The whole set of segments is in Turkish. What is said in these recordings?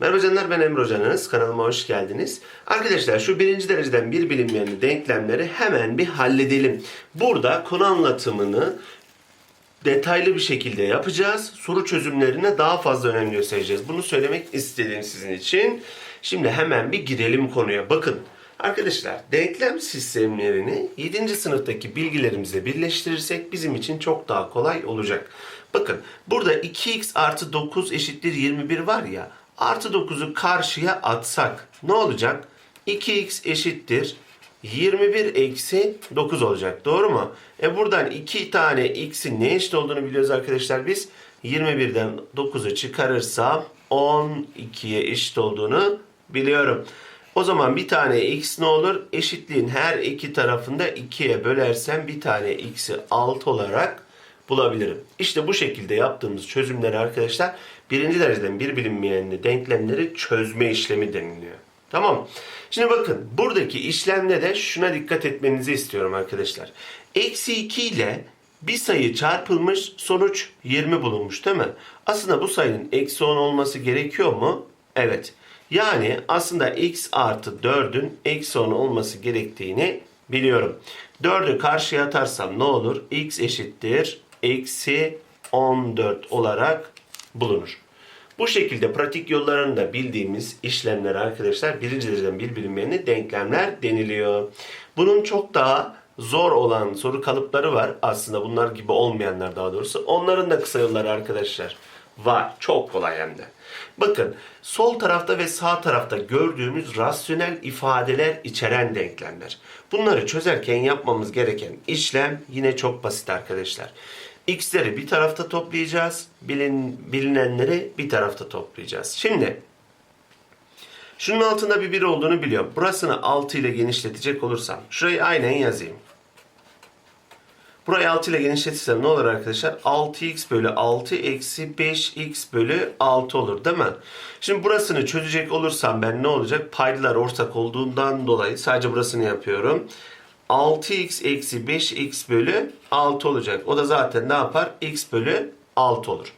Merhaba canlar ben Emre Hocanız. Kanalıma hoş geldiniz. Arkadaşlar şu birinci dereceden bir bilinmeyen denklemleri hemen bir halledelim. Burada konu anlatımını detaylı bir şekilde yapacağız. Soru çözümlerine daha fazla önem göstereceğiz. Bunu söylemek istedim sizin için. Şimdi hemen bir girelim konuya. Bakın arkadaşlar denklem sistemlerini 7. sınıftaki bilgilerimizle birleştirirsek bizim için çok daha kolay olacak. Bakın burada 2x artı 9 eşittir 21 var ya artı 9'u karşıya atsak ne olacak? 2x eşittir 21 eksi 9 olacak. Doğru mu? E buradan 2 tane x'in ne eşit olduğunu biliyoruz arkadaşlar biz. 21'den 9'u çıkarırsam 12'ye eşit olduğunu biliyorum. O zaman bir tane x ne olur? Eşitliğin her iki tarafında 2'ye bölersem bir tane x'i 6 olarak bulabilirim. İşte bu şekilde yaptığımız çözümleri arkadaşlar birinci dereceden bir bilinmeyenli denklemleri çözme işlemi deniliyor. Tamam. Şimdi bakın buradaki işlemde de şuna dikkat etmenizi istiyorum arkadaşlar. Eksi 2 ile bir sayı çarpılmış sonuç 20 bulunmuş değil mi? Aslında bu sayının eksi 10 olması gerekiyor mu? Evet. Yani aslında x artı 4'ün eksi 10 olması gerektiğini biliyorum. 4'ü karşıya atarsam ne olur? x eşittir eksi 14 olarak bulunur. Bu şekilde pratik yollarını da bildiğimiz işlemler arkadaşlar birinci dereceden bir bilinmeyenli denklemler deniliyor. Bunun çok daha zor olan soru kalıpları var aslında bunlar gibi olmayanlar daha doğrusu. Onların da kısa yolları arkadaşlar var. Çok kolay hem de. Bakın sol tarafta ve sağ tarafta gördüğümüz rasyonel ifadeler içeren denklemler. Bunları çözerken yapmamız gereken işlem yine çok basit arkadaşlar. X'leri bir tarafta toplayacağız. Bilin, bilinenleri bir tarafta toplayacağız. Şimdi şunun altında bir 1 olduğunu biliyorum. Burasını 6 ile genişletecek olursam şurayı aynen yazayım. Burayı 6 ile genişletirsem ne olur arkadaşlar? 6x bölü 6 eksi 5x bölü 6 olur değil mi? Şimdi burasını çözecek olursam ben ne olacak? Paydalar ortak olduğundan dolayı sadece burasını yapıyorum. 6x eksi 5x bölü 6 olacak. O da zaten ne yapar? x bölü 6 olur.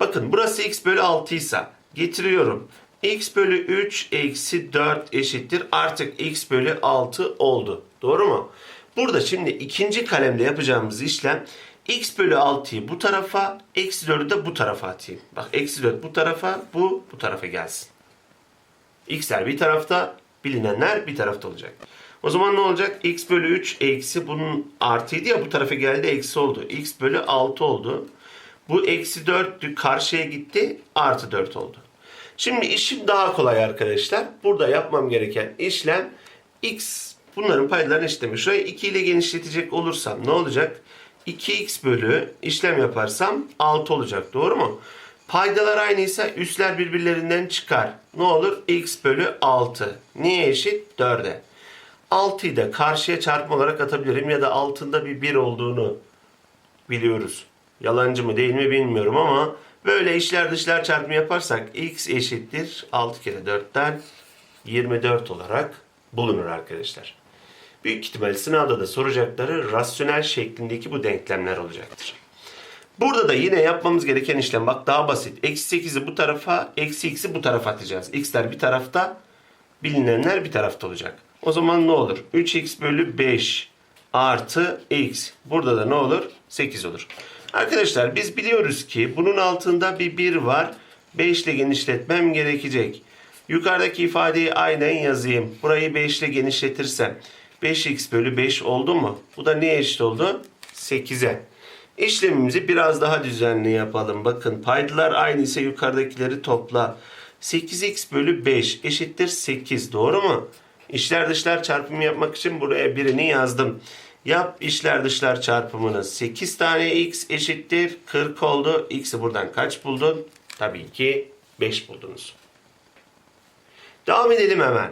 Bakın burası x bölü 6 ise getiriyorum. x bölü 3 eksi 4 eşittir. Artık x bölü 6 oldu. Doğru mu? Burada şimdi ikinci kalemde yapacağımız işlem x bölü 6'yı bu tarafa, eksi 4'ü de bu tarafa atayım. Bak eksi 4 bu tarafa, bu bu tarafa gelsin. x'ler bir tarafta, bilinenler bir tarafta olacak. O zaman ne olacak? x bölü 3 eksi bunun artıydı ya bu tarafa geldi eksi oldu. x bölü 6 oldu. Bu eksi 4'tü karşıya gitti artı 4 oldu. Şimdi işim daha kolay arkadaşlar. Burada yapmam gereken işlem x bunların paydalarını eşitleme. Şurayı 2 ile genişletecek olursam ne olacak? 2x bölü işlem yaparsam 6 olacak. Doğru mu? Paydalar aynıysa üsler birbirlerinden çıkar. Ne olur? x bölü 6. Niye eşit? 4'e. 6'yı da karşıya çarpma olarak atabilirim ya da altında bir 1 olduğunu biliyoruz. Yalancı mı değil mi bilmiyorum ama böyle işler dışlar çarpımı yaparsak x eşittir 6 kere 4'ten 24 olarak bulunur arkadaşlar. Büyük ihtimal sınavda da soracakları rasyonel şeklindeki bu denklemler olacaktır. Burada da yine yapmamız gereken işlem bak daha basit. Eksi 8'i bu tarafa, eksi x'i bu tarafa atacağız. x'ler bir tarafta, bilinenler bir tarafta olacak. O zaman ne olur? 3x bölü 5 artı x. Burada da ne olur? 8 olur. Arkadaşlar biz biliyoruz ki bunun altında bir 1 var. 5 ile genişletmem gerekecek. Yukarıdaki ifadeyi aynen yazayım. Burayı 5 ile genişletirsem 5x bölü 5 oldu mu? Bu da neye eşit oldu? 8'e. İşlemimizi biraz daha düzenli yapalım. Bakın paydalar aynı ise yukarıdakileri topla. 8x bölü 5 eşittir 8. Doğru mu? İşler dışlar çarpımı yapmak için buraya birini yazdım. Yap işler dışlar çarpımını. 8 tane x eşittir 40 oldu. X'i buradan kaç buldun? Tabii ki 5 buldunuz. Devam edelim hemen.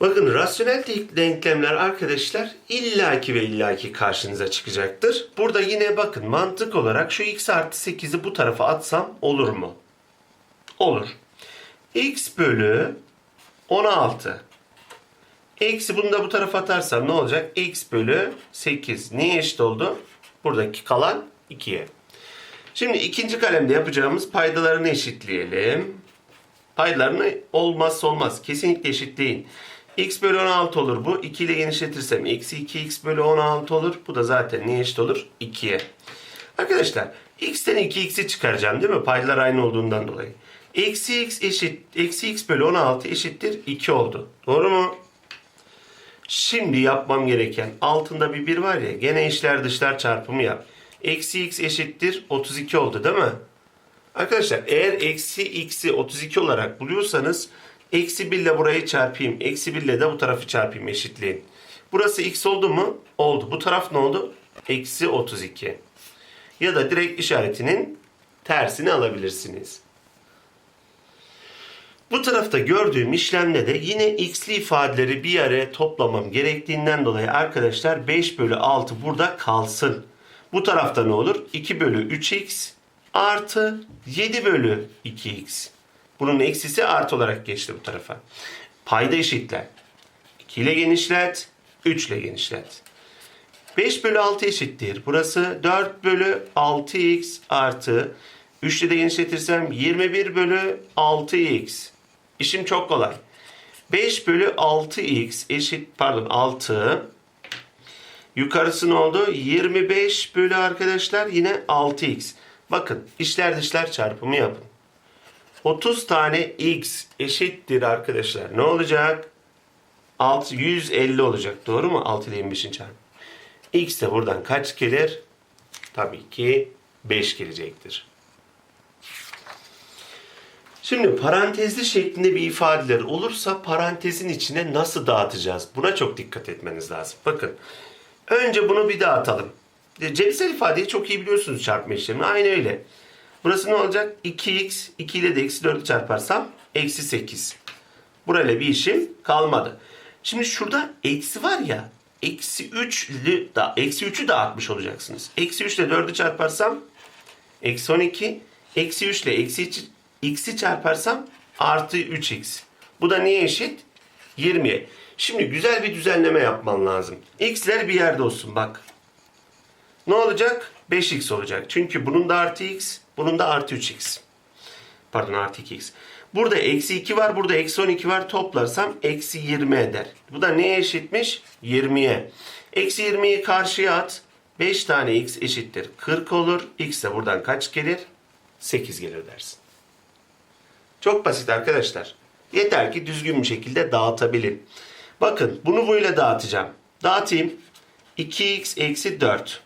Bakın rasyonel denklemler arkadaşlar illaki ve illaki karşınıza çıkacaktır. Burada yine bakın mantık olarak şu x artı 8'i bu tarafa atsam olur mu? Olur. x bölü 16. Eksi bunu da bu tarafa atarsam ne olacak? x bölü 8. Neye eşit oldu? Buradaki kalan 2'ye. Şimdi ikinci kalemde yapacağımız paydalarını eşitleyelim. Paydalarını olmazsa olmaz. Kesinlikle eşitleyin. x bölü 16 olur bu. 2 ile genişletirsem eksi 2x bölü 16 olur. Bu da zaten neye eşit olur? 2'ye. Arkadaşlar x'ten 2x'i çıkaracağım değil mi? Paydalar aynı olduğundan dolayı. Eksi x eşit, eksi x bölü 16 eşittir 2 oldu. Doğru mu? Şimdi yapmam gereken altında bir 1 var ya gene içler dışlar çarpımı yap. Eksi x eşittir 32 oldu değil mi? Arkadaşlar eğer eksi x'i 32 olarak buluyorsanız eksi 1 ile burayı çarpayım. Eksi 1 ile de bu tarafı çarpayım eşitleyin. Burası x oldu mu? Oldu. Bu taraf ne oldu? Eksi 32. Ya da direkt işaretinin tersini alabilirsiniz. Bu tarafta gördüğüm işlemde de yine x'li ifadeleri bir araya toplamam gerektiğinden dolayı arkadaşlar 5 bölü 6 burada kalsın. Bu tarafta ne olur? 2 bölü 3x artı 7 bölü 2x. Bunun eksisi artı olarak geçti bu tarafa. Payda eşitler. 2 ile genişlet, 3 ile genişlet. 5 bölü 6 eşittir. Burası 4 bölü 6x artı 3 ile de genişletirsem 21 bölü 6x. İşim çok kolay. 5 bölü 6x eşit pardon 6 yukarısı ne oldu? 25 bölü arkadaşlar yine 6x. Bakın içler dışlar çarpımı yapın. 30 tane x eşittir arkadaşlar. Ne olacak? 6, 150 olacak. Doğru mu? 6 ile 25'in çarpımı. X de buradan kaç gelir? Tabii ki 5 gelecektir. Şimdi parantezli şeklinde bir ifadeler olursa parantezin içine nasıl dağıtacağız? Buna çok dikkat etmeniz lazım. Bakın. Önce bunu bir dağıtalım. E, Cebirsel ifadeyi çok iyi biliyorsunuz çarpma işlemini. Aynı öyle. Burası ne olacak? 2x, 2 ile de eksi 4'ü çarparsam eksi 8. Burayla bir işim kalmadı. Şimdi şurada eksi var ya. Eksi 3'lü da eksi 3'ü dağıtmış olacaksınız. Eksi 3 ile 4'ü çarparsam eksi 12. Eksi 3 ile eksi 3 x'i çarparsam artı 3x. Bu da neye eşit? 20'ye. Şimdi güzel bir düzenleme yapman lazım. x'ler bir yerde olsun bak. Ne olacak? 5x olacak. Çünkü bunun da artı x, bunun da artı 3x. Pardon artı 2x. Burada eksi 2 var, burada eksi 12 var. Toplarsam eksi 20 eder. Bu da neye eşitmiş? 20'ye. Eksi 20'yi karşıya at. 5 tane x eşittir 40 olur. x de buradan kaç gelir? 8 gelir dersin. Çok basit arkadaşlar. Yeter ki düzgün bir şekilde dağıtabilin. Bakın bunu böyle dağıtacağım. Dağıtayım. 2x eksi 4.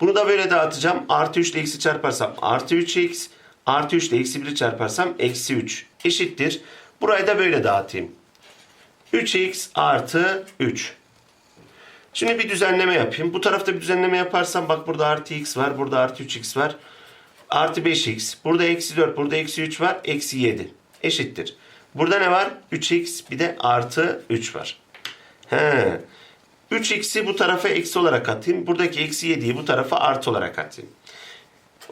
Bunu da böyle dağıtacağım. Artı 3 ile eksi çarparsam artı 3x. Artı 3 ile eksi 1'i çarparsam eksi 3. Eşittir. Burayı da böyle dağıtayım. 3x artı 3. Şimdi bir düzenleme yapayım. Bu tarafta bir düzenleme yaparsam bak burada artı x var. Burada artı 3x var. Artı 5x. Burada eksi 4. Burada eksi 3 var. Eksi 7. Eşittir. Burada ne var? 3x bir de artı 3 var. He. 3x'i bu tarafa eksi olarak atayım. Buradaki eksi 7'yi bu tarafa artı olarak atayım.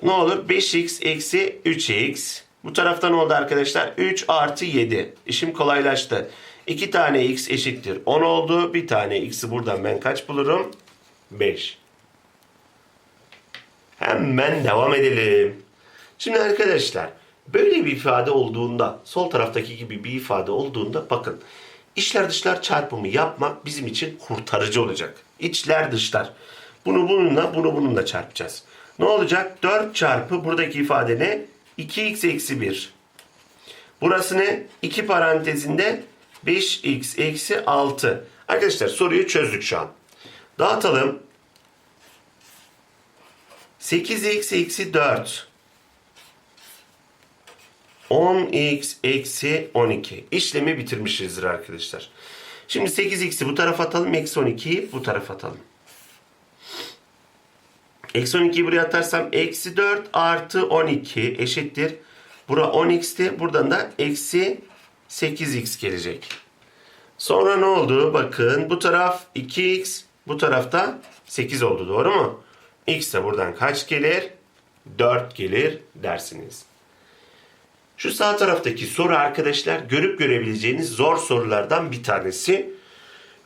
Ne olur? 5x eksi 3x. Bu tarafta ne oldu arkadaşlar? 3 artı 7. İşim kolaylaştı. 2 tane x eşittir 10 oldu. Bir tane x'i buradan ben kaç bulurum? 5. Hemen devam edelim. Şimdi arkadaşlar böyle bir ifade olduğunda sol taraftaki gibi bir ifade olduğunda bakın içler dışlar çarpımı yapmak bizim için kurtarıcı olacak. İçler dışlar. Bunu bununla bunu bununla çarpacağız. Ne olacak? 4 çarpı buradaki ifade ne? 2x eksi 1. Burası ne? 2 parantezinde 5x eksi 6. Arkadaşlar soruyu çözdük şu an. Dağıtalım. 8x eksi 4. 10x eksi 12. İşlemi bitirmişizdir arkadaşlar. Şimdi 8x'i bu tarafa atalım. Eksi 12'yi bu tarafa atalım. Eksi 12'yi buraya atarsam eksi 4 artı 12 eşittir. Bura 10x'ti. Buradan da eksi 8x gelecek. Sonra ne oldu? Bakın bu taraf 2x. Bu tarafta 8 oldu. Doğru mu? X de buradan kaç gelir? 4 gelir dersiniz. Şu sağ taraftaki soru arkadaşlar görüp görebileceğiniz zor sorulardan bir tanesi.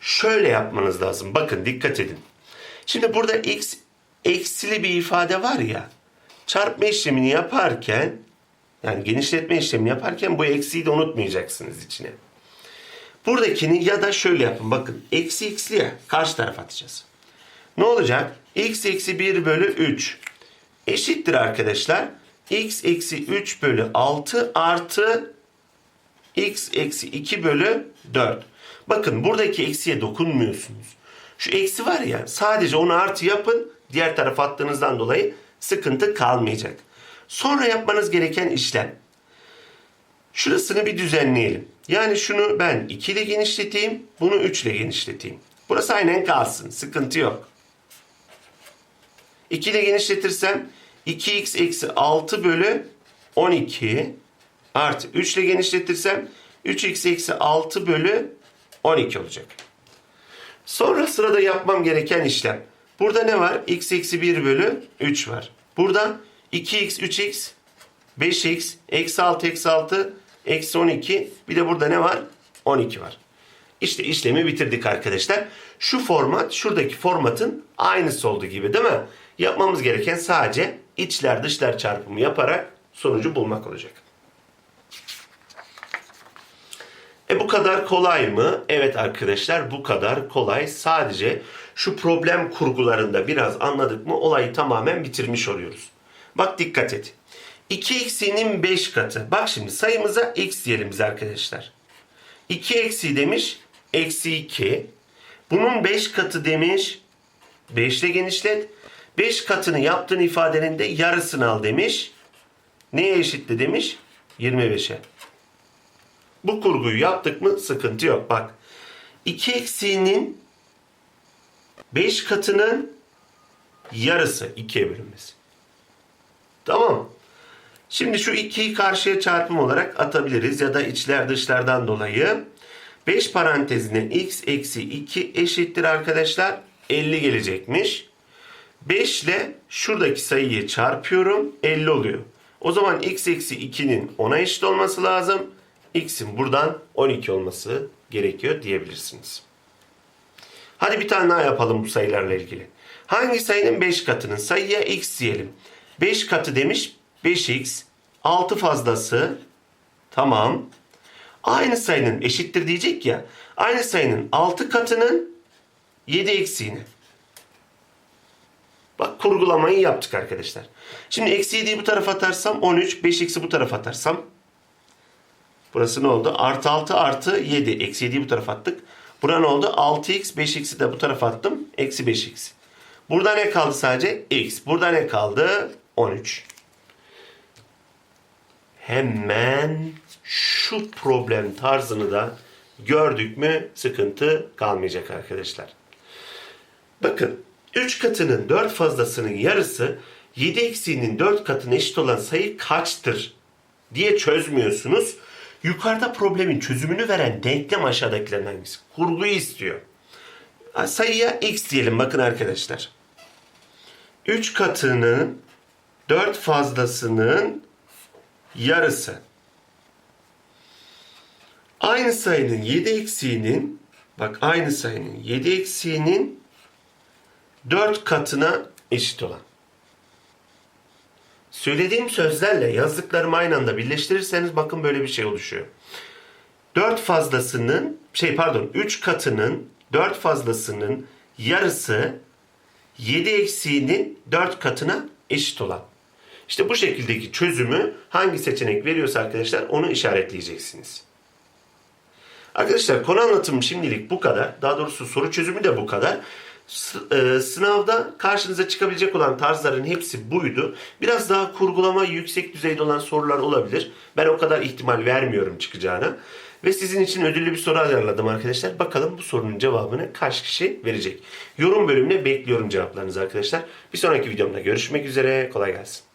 Şöyle yapmanız lazım. Bakın dikkat edin. Şimdi burada x eksili bir ifade var ya. çarpma işlemini yaparken yani genişletme işlemini yaparken bu eksiği de unutmayacaksınız içine. Buradakini ya da şöyle yapın. Bakın eksi x'li karşı tarafa atacağız. Ne olacak? x eksi 1 bölü 3 eşittir arkadaşlar. x eksi 3 bölü 6 artı x eksi 2 bölü 4. Bakın buradaki eksiye dokunmuyorsunuz. Şu eksi var ya sadece onu artı yapın. Diğer tarafa attığınızdan dolayı sıkıntı kalmayacak. Sonra yapmanız gereken işlem. Şurasını bir düzenleyelim. Yani şunu ben 2 ile genişleteyim. Bunu 3 ile genişleteyim. Burası aynen kalsın. Sıkıntı yok. 2 ile genişletirsem 2x eksi 6 bölü 12 artı 3 ile genişletirsem 3x eksi 6 bölü 12 olacak. Sonra sırada yapmam gereken işlem. Burada ne var? x eksi 1 bölü 3 var. Burada 2x, 3x, 5x, eksi 6, eksi 6, eksi 12. Bir de burada ne var? 12 var. İşte işlemi bitirdik arkadaşlar. Şu format şuradaki formatın aynısı olduğu gibi değil mi? Yapmamız gereken sadece içler dışlar çarpımı yaparak sonucu bulmak olacak. E bu kadar kolay mı? Evet arkadaşlar bu kadar kolay. Sadece şu problem kurgularında biraz anladık mı olayı tamamen bitirmiş oluyoruz. Bak dikkat et. 2 eksiğinin 5 katı. Bak şimdi sayımıza x diyelim biz arkadaşlar. 2 eksi demiş. Eksi 2. Bunun 5 katı demiş. 5 ile genişlet. 5 katını yaptığın ifadenin de yarısını al demiş. Neye eşitti demiş? 25'e. Bu kurguyu yaptık mı sıkıntı yok. Bak 2 eksiğinin 5 katının yarısı 2'ye bölünmesi. Tamam. Şimdi şu 2'yi karşıya çarpım olarak atabiliriz ya da içler dışlardan dolayı 5 parantezine x eksi 2 eşittir arkadaşlar 50 gelecekmiş. 5 ile şuradaki sayıyı çarpıyorum 50 oluyor. O zaman x eksi 2'nin 10'a eşit olması lazım. x'in buradan 12 olması gerekiyor diyebilirsiniz. Hadi bir tane daha yapalım bu sayılarla ilgili. Hangi sayının 5 katının? Sayıya x diyelim. 5 katı demiş 5x. 6 fazlası. Tamam. Aynı sayının eşittir diyecek ya. Aynı sayının 6 katının 7 eksiğini. Bak kurgulamayı yaptık arkadaşlar. Şimdi eksi 7'yi bu tarafa atarsam 13. 5x'i bu tarafa atarsam. Burası ne oldu? Artı 6 artı 7. Eksi 7'yi bu tarafa attık. Bura ne oldu? 6x. 5x'i de bu tarafa attım. Eksi 5x. Burada ne kaldı sadece? x. Burada ne kaldı? 13. Hemen şu problem tarzını da gördük mü sıkıntı kalmayacak arkadaşlar. Bakın 3 katının 4 fazlasının yarısı 7 eksiğinin 4 katına eşit olan sayı kaçtır diye çözmüyorsunuz. Yukarıda problemin çözümünü veren denklem aşağıdakilerin hangisi? Kurguyu istiyor. Sayıya x diyelim bakın arkadaşlar. 3 katının 4 fazlasının yarısı. Aynı sayının 7 eksiğinin bak aynı sayının 7 eksiğinin 4 katına eşit olan. Söylediğim sözlerle yazdıklarımı aynı anda birleştirirseniz bakın böyle bir şey oluşuyor. 4 fazlasının şey pardon 3 katının 4 fazlasının yarısı 7 eksiğinin 4 katına eşit olan. İşte bu şekildeki çözümü hangi seçenek veriyorsa arkadaşlar onu işaretleyeceksiniz. Arkadaşlar konu anlatımı şimdilik bu kadar. Daha doğrusu soru çözümü de bu kadar. E, sınavda karşınıza çıkabilecek olan tarzların hepsi buydu. Biraz daha kurgulama yüksek düzeyde olan sorular olabilir. Ben o kadar ihtimal vermiyorum çıkacağına. Ve sizin için ödüllü bir soru ayarladım arkadaşlar. Bakalım bu sorunun cevabını kaç kişi verecek? Yorum bölümüne bekliyorum cevaplarınızı arkadaşlar. Bir sonraki videomda görüşmek üzere. Kolay gelsin.